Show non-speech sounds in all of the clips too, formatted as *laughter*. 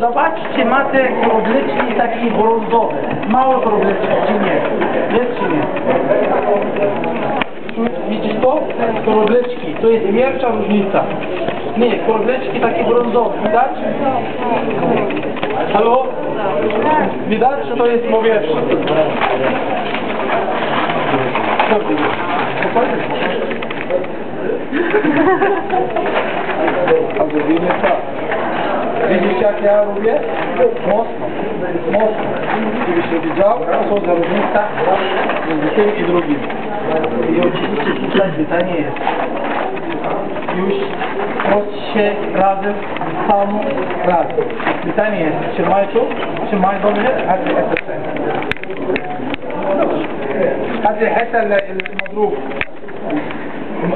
Zobaczcie, ma te kropleczki takie brązowe. Małe kropleczki, czy nie? Jest czy nie? Widzisz to? Kropleczki. To jest pierwsza różnica. Nie, kropleczki takie brązowe. Widać? Halo? Widać, że to jest powietrze. Spokojnie. A zrobimy tak. Vidi čak ja rubje, mostno, mostno. Ili se odjeđao, s odzarodnika, među tem i drugim. I očito se slučaj pitanje je. Już prost się razem, samo razem. Pytanie jest, czy mają to? Czy mają dobrze? Hadi heta. Hadi heta المضروب.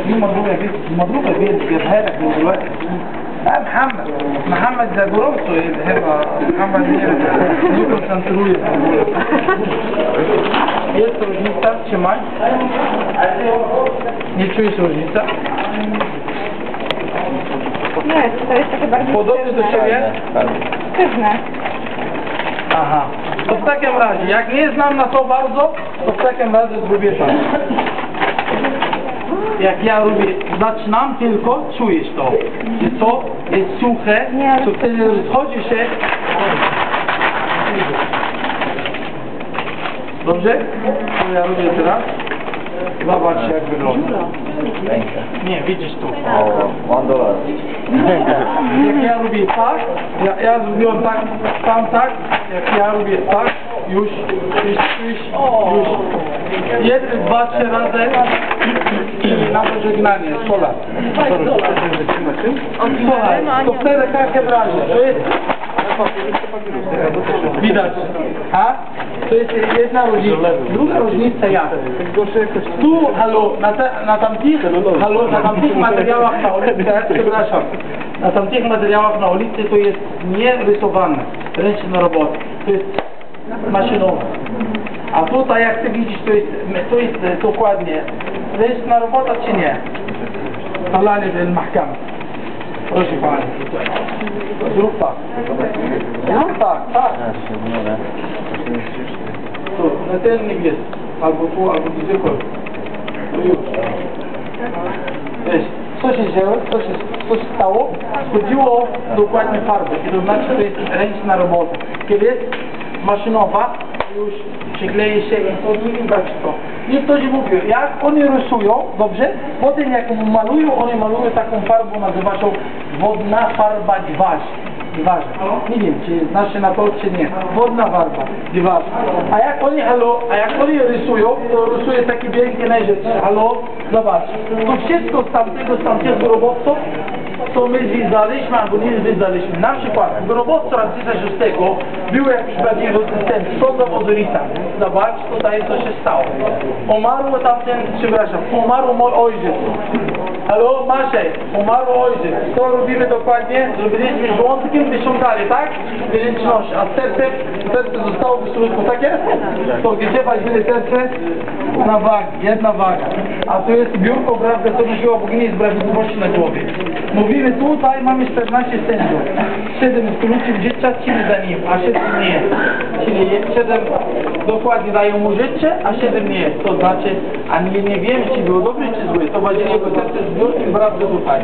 المضروب يا بيه المضروب يا بيه جابها لك من دلوقتي. Tak, A Muhammad. Muhammad za gorąco jest chyba. Muhammad nie nie koncentruje w ogóle. Jest różnica? Trzymaj. Nie czujesz różnica? Nie, to jest takie bardzo Podobny do siebie? Sztywne. Aha. To w takim razie, jak nie znam na to bardzo, to w takim razie zgubię szansę. Tak. Jak ja robię, zaczynam tylko, czujesz to. Że to jest suche, to wtedy rozchodzi się. Dobrze? To ja robię teraz. Zobacz jak wygląda. Nie, widzisz tu. O, one dolar. *laughs* Jak ja robię tak, ja, ja zrobiłem tak, tam tak, jak ja robię tak, już, już, już, już. Jeden, dwa, trzy razy na pożegnanie, sola. Słuchaj, to wtedy takim razie, to jest... Widać. A? To jest jedna różnica. Druga różnica jak? Tu, halo, na, te, na tamtych, halo, na tamtych materiałach na ulicy, przepraszam, na tamtych materiałach na ulicy to jest nie rysowane, ręczna robota. To jest maszynowe. A tutaj jak ty widzisz, to jest, to jest dokładnie ręczna robota czy nie? طلعني للمحكمة proszę pani zrób tak zrób tak, tak tu, na ten niebieski albo tu, albo gdziekolwiek tu już Wiesz, co się działo, co się, co się stało? Schodziło dokładnie farbę, to znaczy to jest ręczna robota. Kiedy jest maszynowa, już przykleje się i to nie widać to. I ktoś mówił, jak oni rysują, dobrze, potem jak malują, oni malują taką farbą, nazywa się wodna farba dważ. Dważ. Nie wiem, czy znasz się na to, czy nie. Wodna farba, dważ. A jak oni, halo, a jak oni rysują, to rysuje takie piękne rzeczy. Halo, zobacz. To wszystko z tamtego, z tamtego robotców, co my zwiedzaliśmy albo nie zwiedzaliśmy. Na przykład w robotcu Ramsesa VI był jakiś bardziej resystent, sądza Ozyrisa. Zobacz, tutaj co się stało. Umarł tamten, przepraszam, umarł mój ojciec. Halo, Maszej, umarł ojciec. Co robimy dokładnie? Zrobiliśmy żołądkiem, wyciągali, tak? Wyręczność, a serce, serce zostało w środku, tak jest? To gdzie weźmiemy serce? Na wagę, jedna waga. A tu jest biurko, prawda, co nosiło bogini sprawiedliwości na głowie. Tutaj, mamy 14 sędziów. 7 w krótkim dzieciaci za nim, a 7 nie. Czyli 7 dokładnie dają mu życie, a 7 nie. To znaczy, a nie, nie wiemy, czy było dobre, czy złe. To właśnie jego serce z biurkiem, prawda, tutaj.